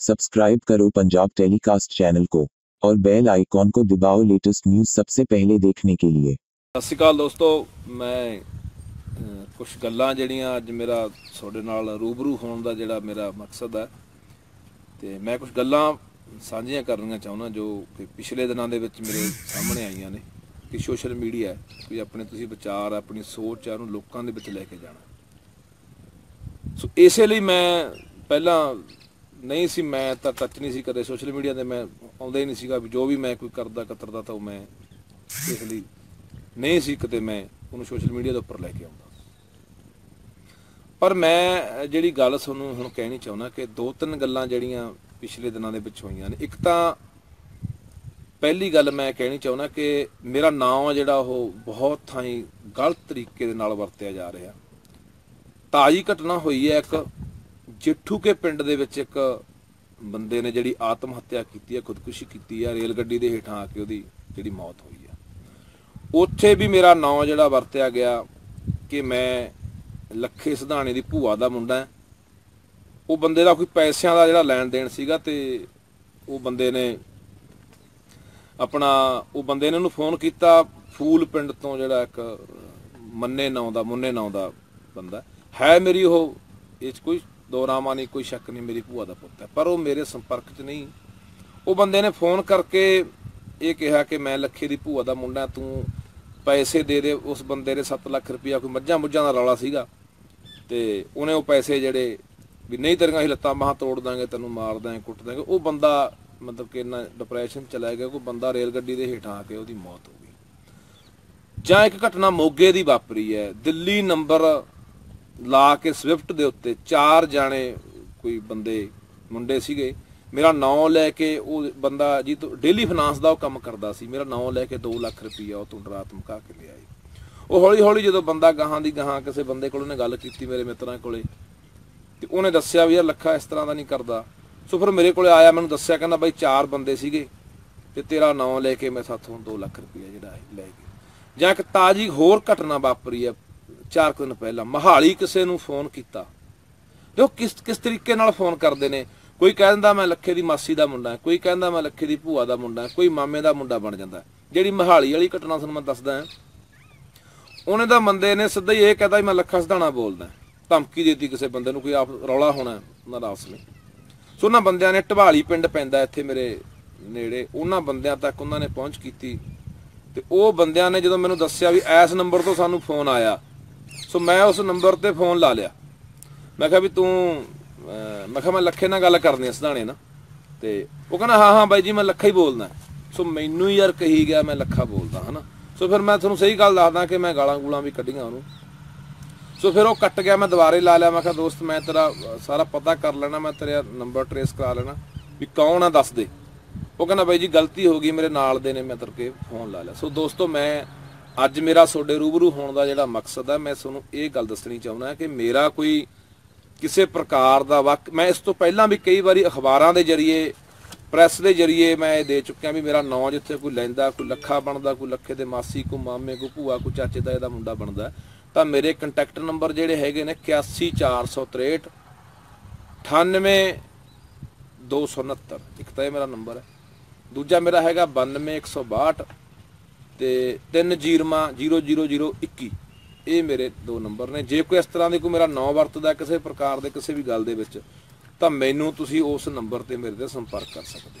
Subscribe करो Punjab telecast channel को और बेल आइकॉन को दबाओ लेटेस्ट न्यूज सबसे पहले देखने के लिए ਸਤਿ ਸ਼੍ਰੀ ਅਕਾਲ ਦੋਸਤੋ ਮੈਂ ਕੁਝ ਗੱਲਾਂ ਜਿਹੜੀਆਂ ਅੱਜ ਮੇਰਾ ਤੁਹਾਡੇ ਨਾਲ ਰੂਬਰੂ ਹੋਣ ਦਾ ਜਿਹੜਾ ਮੇਰਾ ਮਕਸਦ ਹੈ ਤੇ ਮੈਂ ਕੁਝ ਗੱਲਾਂ ਸਾਂਝੀਆਂ ਕਰਨੀਆਂ ਚਾਹੁੰਦਾ ਜੋ ਕਿ ਪਿਛਲੇ ਦਿਨਾਂ ਦੇ ਵਿੱਚ ਮੇਰੇ ਸਾਹਮਣੇ ਆਈਆਂ ਨੇ ਕਿ ਸੋਸ਼ਲ ਮੀਡੀਆ ਕੋਈ ਆਪਣੇ ਤੁਸੀਂ ਵਿਚਾਰ ਆਪਣੀ ਸੋਚ ਆ ਉਹਨੂੰ ਲੋਕਾਂ ਦੇ ਵਿੱਚ ਲੈ ਕੇ ਜਾਣਾ ਸੋ ਇਸੇ ਲਈ ਮੈਂ ਪਹਿਲਾਂ ਨਹੀਂ ਸੀ, ਮੈਂ ਤਾਂ ਟੱਚ ਨਹੀਂ ਸੀ ਕਦੇ ਸੋਸ਼ਲ ਮੀਡੀਆ ਤੇ, ਮੈਂ ਆਉਂਦਾ ਹੀ ਨਹੀਂ ਸੀਗਾ ਵੀ ਜੋ ਵੀ ਮੈਂ ਕੋਈ ਕਰਦਾ, ਕਤਰਦਾ ਤਾਂ ਉਹ ਮੈਂ ਇਸ ਲਈ। ਨਹੀਂ ਸੀ ਕਿਤੇ ਮੈਂ ਉਹਨੂੰ ਸੋਸ਼ਲ ਮੀਡੀਆ ਦੇ ਉੱਪਰ ਲੈ ਕੇ ਆਉਂਦਾ। ਪਰ ਮੈਂ ਜਿਹੜੀ ਗੱਲ ਤੁਹਾਨੂੰ ਹੁਣ ਕਹਿਣੀ ਚਾਹੁੰਦਾ ਕਿ ਦੋ ਤਿੰਨ ਗੱਲਾਂ ਜਿਹੜੀਆਂ ਪਿਛਲੇ ਦਿਨਾਂ ਦੇ ਵਿੱਚ ਹੋਈਆਂ ਨੇ, ਇੱਕ ਤਾਂ ਪਹਿਲੀ ਗੱਲ ਮੈਂ ਕਹਿਣੀ ਚਾਹੁੰਦਾ ਕਿ ਮੇਰਾ ਨਾਮ ਜਿਹੜਾ ਉਹ ਬਹੁਤ ਥਾਈਂ ਗਲਤ ਤਰੀਕੇ ਦੇ ਨਾਲ ਵਰਤਿਆ ਜਾ ਰਿਹਾ। ਤਾਜੀ ਘਟਨਾ ਹੋਈ ਹੈ ਇੱਕ ਜਿੱਠੂ ਕੇ ਪਿੰਡ ਦੇ ਵਿੱਚ ਇੱਕ ਬੰਦੇ ਨੇ ਜਿਹੜੀ ਆਤਮ ਹੱਤਿਆ ਕੀਤੀ ਹੈ, ਖੁਦਕੁਸ਼ੀ ਕੀਤੀ ਹੈ, ਰੇਲ ਗੱਡੀ ਦੇ ਹੇਠਾਂ ਆ ਕੇ ਉਹਦੀ ਜਿਹੜੀ ਮੌਤ ਹੋਈ ਹੈ। ਉੱਥੇ ਵੀ ਮੇਰਾ ਨਾਂ ਜਿਹੜਾ ਵਰਤਿਆ ਗਿਆ ਕਿ ਮੈਂ ਲੱਖੇ ਸਿਧਾਣੇ ਦੀ ਭੂਆ ਦਾ ਮੁੰਡਾ ਹਾਂ। ਉਹ ਬੰਦੇ ਦਾ ਕੋਈ ਪੈਸਿਆਂ ਦਾ ਜਿਹੜਾ ਲੈਣ ਦੇਣ ਸੀਗਾ ਤੇ ਉਹ ਬੰਦੇ ਨੇ ਆਪਣਾ, ਉਹ ਬੰਦੇ ਨੇ ਉਹਨੂੰ ਫੋਨ ਕੀਤਾ, ਫੂਲ ਪਿੰਡ ਤੋਂ ਜਿਹੜਾ ਇੱਕ ਮੰਨੇ ਨਾਂ ਦਾ, ਮੁੰਨੇ ਨਾਂ ਦਾ ਬੰਦਾ। ਹੈ ਮੇਰੀ ਉਹ, ਇਹ 'ਚ ਕੋਈ ਦੋਰਾਮਾ ਨਹੀਂ ਕੋਈ ਸ਼ੱਕ ਨਹੀਂ ਮੇਰੀ ਭੂਆ ਦਾ ਪੁੱਤ ਹੈ, ਪਰ ਉਹ ਮੇਰੇ ਸੰਪਰਕ 'ਚ ਨਹੀਂ। ਉਹ ਬੰਦੇ ਨੇ ਫੋਨ ਕਰਕੇ ਇਹ ਕਿਹਾ ਕਿ ਮੈਂ ਲੱਖੇ ਦੀ ਭੂਆ ਦਾ ਮੁੰਡਾ, ਤੂੰ ਪੈਸੇ ਦੇ ਦੇ, ਉਸ ਬੰਦੇ ਦੇ 7 ਲੱਖ ਰੁਪਇਆ ਕੋਈ ਮੱਝਾਂ ਮੁੱਝਾਂ ਦਾ ਰੌਲਾ ਸੀਗਾ। ਤੇ ਉਹਨੇ ਉਹ ਪੈਸੇ ਜਿਹੜੇ ਵੀ ਨਹੀਂ ਤੇਰੀਆਂ ਹੀ ਲੱਤਾਂ ਬਾਹਾਂ ਤੋੜ ਦਾਂਗੇ, ਤੈਨੂੰ ਮਾਰ ਦਾਂਗੇ, ਕੁੱਟ ਦਾਂਗੇ, ਉਹ ਬੰਦਾ ਮਤਲਬ ਕਿ ਇੰਨਾ ਡਿਪਰੈਸ਼ਨ ਚਲਾ ਗਿਆ ਕੋਈ ਬੰਦਾ ਰੇਲ ਗੱਡੀ ਦੇ ਹੇਠਾਂ ਆ ਕੇ ਉਹਦੀ ਮੌਤ ਹੋ ਗਈ। ਜਾਂ ਇੱਕ ਘਟਨਾ ਮੋਗੇ ਦੀ ਵਾਪਰੀ ਹੈ, ਦਿੱਲੀ ਨੰਬਰ ਲਾ ਕੇ ਸਵਿਫਟ ਦੇ ਉੱਤੇ ਚਾਰ ਜਾਣੇ ਕੋਈ ਬੰਦੇ, ਮੁੰਡੇ ਸੀਗੇ। ਮੇਰਾ ਨਾਂ ਲੈ ਕੇ ਉਹ ਬੰਦਾ ਜੀ ਤੋਂ ਡੇਲੀ ਫਾਈਨਾਂਸ ਦਾ ਉਹ ਕੰਮ ਕਰਦਾ ਸੀ। ਮੇਰਾ ਨਾਂ ਲੈ ਕੇ 2 ਲੱਖ ਰੁਪਈਆ ਉਹ ਤੋਂ ਡਰਾ ਧਮਕਾ ਕੇ ਲਿਆਈ। ਉਹ ਹੌਲੀ ਹੌਲੀ ਜਦੋਂ ਬੰਦਾ ਗਾਹਾਂ ਦੀ ਗਾਹਾਂ ਕਿਸੇ ਬੰਦੇ ਕੋਲ ਉਹਨੇ ਗੱਲ ਕੀਤੀ ਮੇਰੇ ਮਿੱਤਰਾਂ ਕੋਲੇ, ਤੇ ਉਹਨੇ ਦੱਸਿਆ ਵੀ ਯਾਰ ਲੱਖਾ ਇਸ ਤਰ੍ਹਾਂ ਦਾ ਨਹੀਂ ਕਰਦਾ। ਸੋ ਫਿਰ ਮੇਰੇ ਕੋਲੇ ਆਇਆ, ਮੈਨੂੰ ਦੱਸਿਆ, ਕਹਿੰਦਾ ਬਾਈ ਚਾਰ ਬੰਦੇ ਸੀਗੇ ਤੇ ਤੇਰਾ ਨਾਂ ਲੈ ਕੇ ਮੈਂ ਸਾਥੋਂ 2 ਲੱਖ ਰੁਪਈਆ ਜਿਹੜਾ ਲੈ ਗਿਆ। ਜਾਂ ਇੱਕ ਤਾਜੀ ਹੋਰ ਘਟਨਾ ਵਾਪਰੀ ਹੈ ਚਾਰ ਕੁ ਦਿਨ ਪਹਿਲਾਂ ਮਹਾਲੀ ਕਿਸੇ ਨੂੰ ਫੋਨ ਕੀਤਾ। ਜੋ ਕਿਸ ਕਿਸ ਤਰੀਕੇ ਨਾਲ ਫੋਨ ਕਰਦੇ ਨੇ। ਕੋਈ ਕਹਿ ਦਿੰਦਾ ਮੈਂ ਲੱਖੇ ਦੀ ਮਾਸੀ ਦਾ ਮੁੰਡਾ, ਕੋਈ ਕਹਿੰਦਾ ਮੈਂ ਲੱਖੇ ਦੀ ਭੂਆ ਦਾ ਮੁੰਡਾ, ਕੋਈ ਮਾਮੇ ਦਾ ਮੁੰਡਾ ਬਣ ਜਾਂਦਾ। ਜਿਹੜੀ ਮਹਾਲੀ ਵਾਲੀ ਘਟਨਾ ਤੁਹਾਨੂੰ ਮੈਂ ਦੱਸਦਾ ਹਾਂ। ਉਹਨੇ ਦਾ ਬੰਦੇ ਨੇ ਸਿੱਧਾ ਹੀ ਇਹ ਕਹਦਾ ਮੈਂ ਲੱਖਾ ਸਧਾਣਾ ਬੋਲਦਾ। ਧਮਕੀ ਦੇਤੀ ਕਿਸੇ ਬੰਦੇ ਨੂੰ, ਕੋਈ ਆਪ ਰੌਲਾ ਹੋਣਾ ਉਹਨਾਂ ਦਾ ਆਪਸ ਵਿੱਚ ਸੋ ਉਹਨਾਂ ਬੰਦਿਆਂ ਨੇ ਢਵਾਲੀ ਪਿੰਡ ਪੈਂਦਾ ਇੱਥੇ ਮੇਰੇ ਨੇੜੇ। ਉਹਨਾਂ ਬੰਦਿਆਂ ਤੱਕ ਉਹਨਾਂ ਨੇ ਪਹੁੰਚ ਕੀਤੀ। ਤੇ ਉਹ ਬੰਦਿਆਂ ਨੇ ਜਦੋਂ ਮੈਨੂੰ ਦੱਸਿਆ ਵੀ ਇਸ ਨੰਬਰ ਤੋਂ ਸਾਨੂੰ ਫੋਨ ਆਇਆ ਸੋ ਮੈਂ ਉਸ ਨੰਬਰ ਤੇ ਫੋਨ ਲਾ ਲਿਆ। ਮੈਂ ਕਿਹਾ ਵੀ ਤੂੰ ਮੈਂ ਕਿਹਾ ਮੈਂ ਲੱਖੇ ਨਾਲ ਗੱਲ ਕਰਨੀ ਆ ਸਧਾਣੇ ਨਾ ਤੇ ਉਹ ਕਹਿੰਦਾ, ਹਾਂ ਹਾਂ ਬਾਈ ਜੀ, ਮੈਂ ਲੱਖਾ ਹੀ ਬੋਲਦਾ। ਸੋ ਮੈਨੂੰ ਹੀ ਯਾਰ ਕਹੀ ਗਿਆ ਮੈਂ ਲੱਖਾ ਬੋਲਦਾ, ਹਨਾ? ਸੋ ਫਿਰ ਮੈਂ ਤੁਹਾਨੂੰ ਸਹੀ ਗੱਲ ਦੱਸਦਾ ਕਿ ਮੈਂ ਗਾਲਾਂ ਗੂਲਾਂ ਵੀ ਕੱਢੀਆਂ ਉਹਨੂੰ। ਸੋ ਫਿਰ ਉਹ ਕੱਟ ਗਿਆ, ਮੈਂ ਦੁਬਾਰੇ ਲਾ ਲਿਆ, ਮੈਂ ਕਿਹਾ, ਦੋਸਤ, ਮੈਂ ਤੇਰਾ ਸਾਰਾ ਪਤਾ ਕਰ ਲੈਣਾ, ਮੈਂ ਤੇਰਾ ਨੰਬਰ ਟਰੇਸ ਕਰਾ ਲੈਣਾ, ਵੀ ਕੌਣ ਆ, ਦੱਸ ਦੇ। ਉਹ ਕਹਿੰਦਾ, ਬਾਈ ਜੀ, ਗਲਤੀ ਹੋ ਗਈ ਮੇਰੇ ਨਾਲ ਦੇ ਨੇ, ਮੈਂ ਕਰਕੇ ਫੋਨ ਲਾ ਲਿਆ। ਸੋ ਦੋਸਤੋ, ਮੈਂ ਅੱਜ ਮੇਰਾ ਤੁਹਾਡੇ ਰੂਬਰੂ ਹੋਣ ਦਾ ਜਿਹੜਾ ਮਕਸਦ ਹੈ, ਮੈਂ ਤੁਹਾਨੂੰ ਇਹ ਗੱਲ ਦੱਸਣੀ ਚਾਹੁੰਦਾ ਕਿ ਮੇਰਾ ਕੋਈ ਕਿਸੇ ਪ੍ਰਕਾਰ ਦਾ ਵਕ, ਮੈਂ ਇਸ ਤੋਂ ਪਹਿਲਾਂ ਵੀ ਕਈ ਵਾਰੀ ਅਖਬਾਰਾਂ ਦੇ ਜ਼ਰੀਏ, ਪ੍ਰੈਸ ਦੇ ਜ਼ਰੀਏ ਮੈਂ ਇਹ ਦੇ ਚੁੱਕਿਆ ਵੀ ਮੇਰਾ ਨਾਂ ਜਿੱਥੇ ਕੋਈ ਲੈਂਦਾ, ਕੋਈ ਲੱਖਾ ਬਣਦਾ, ਕੋਈ ਲੱਖੇ ਦੇ ਮਾਸੀ, ਕੋਈ ਮਾਮੇ, ਕੋਈ ਭੂਆ, ਕੋਈ ਚਾਚੇ ਦਾ ਇਹਦਾ ਮੁੰਡਾ ਬਣਦਾ ਤਾਂ ਮੇਰੇ ਕੰਟੈਕਟ ਨੰਬਰ ਜਿਹੜੇ ਹੈਗੇ ਨੇ 81463 98269 ਇੱਕ ਤਾਂ ਇਹ ਮੇਰਾ ਨੰਬਰ ਹੈ। ਦੂਜਾ ਮੇਰਾ ਹੈਗਾ 92162 ਤੇ 300021 ਇਹ ਮੇਰੇ ਦੋ ਨੰਬਰ ਨੇ। ਜੇ ਕੋਈ ਇਸ ਤਰ੍ਹਾਂ ਦੇ ਕੋਈ ਮੇਰਾ ਨਾਂ ਵਰਤਦਾ ਕਿਸੇ ਪ੍ਰਕਾਰ ਦੇ ਕਿਸੇ ਵੀ ਗੱਲ ਦੇ ਵਿੱਚ, ਤਾਂ ਮੈਨੂੰ ਤੁਸੀਂ ਉਸ ਨੰਬਰ ਤੇ ਮੇਰੇ ਤੇ ਸੰਪਰਕ ਕਰ ਸਕਦੇ ਹੋ।